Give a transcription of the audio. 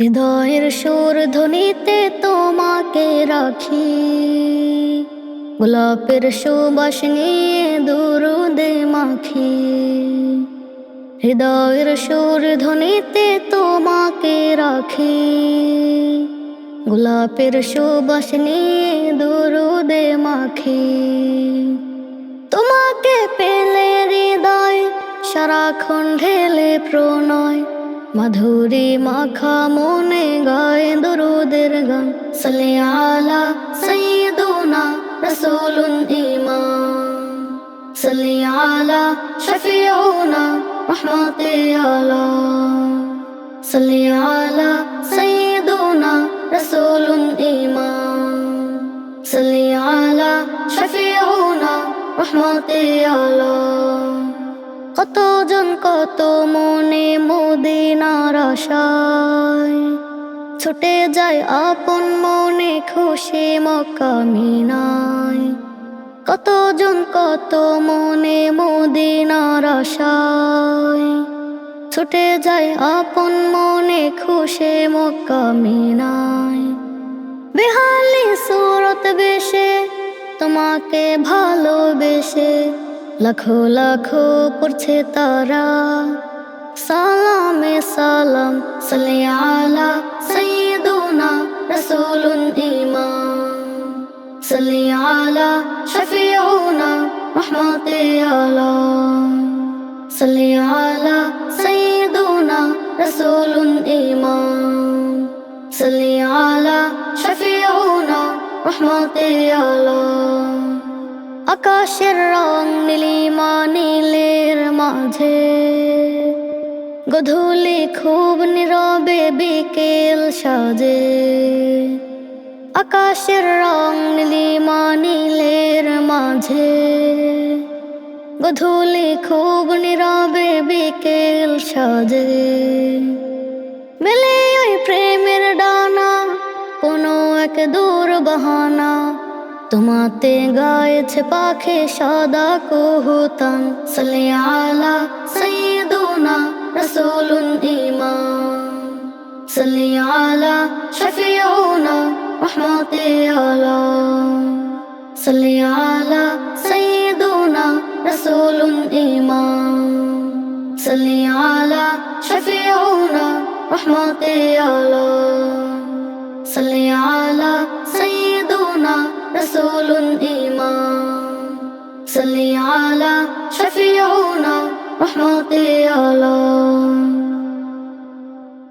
হৃদয়ের সুর ধ্বনিতে তোমাকে রাখি। গোলাপের সুবাস নিয়ে দুরুদে মাখি। হৃদয়ের সুর ধ্বনিতে তোমাকে রাখি। গোলাপের সুবাস নিয়ে দুরুদে মাখি। তোমাকে পেলে হৃদয়, সারাক্ষণ ঢেলে প্রণয়। মাধুরী মাখা মনে গায় দরুদের গান। সালে আলা সৈয়দুনা রসুলুন ইমান সালে আলা শফিউনা রহমতে আলা। সালে আলা সৈয়দুনা রসুলুন ইমান সালে আলা শফিউনা রহমতে আলা। কতজন, কত মনে মদিনার আশায়? ছুটে যায় আপন মনে খুশি মকামিনায় কতজন, কত মনে মদিনার আশায়? ছুটে যায় আপন মনে খুশি মকামিনায় বেহালি সুরত বেশে, তোমাকে ভালোবেসে লাখো লাখো পড়ছে তারা। সালামে সালাম সালে আলা সৈয়দুনা রসুলুন ইমান সালে আলা শফিউনা রহমতে আলা। সালে আলা সৈয়দুনা রসুলুন ইমান সালে আলা শফিউনা রহমতে আলা। আকাশের রং নীলিমা নীলের মাঝে। গধূলি খুব নীরবে বিকেল সাজে। আকাশের রং নীলিমা নীলের মাঝে। গধূলি খুব নীরবে বিকেল সাজে। মেলে ওই প্রেমের ডানা, কোনো এক দূর বাহানা। তোমাতে গায়েছে পাখে সাদা কুহুতান। সালে আলা সৈয়দুনা রসুলুন ইমান সালে আলা শফিউনা রহমতে আলা। সালে আলা সৈয়দুনা রসুলুন ইমান সালে আলা শফিউনা রহমতে আলা। সালে আলা صل على شفيعنا رحمة الله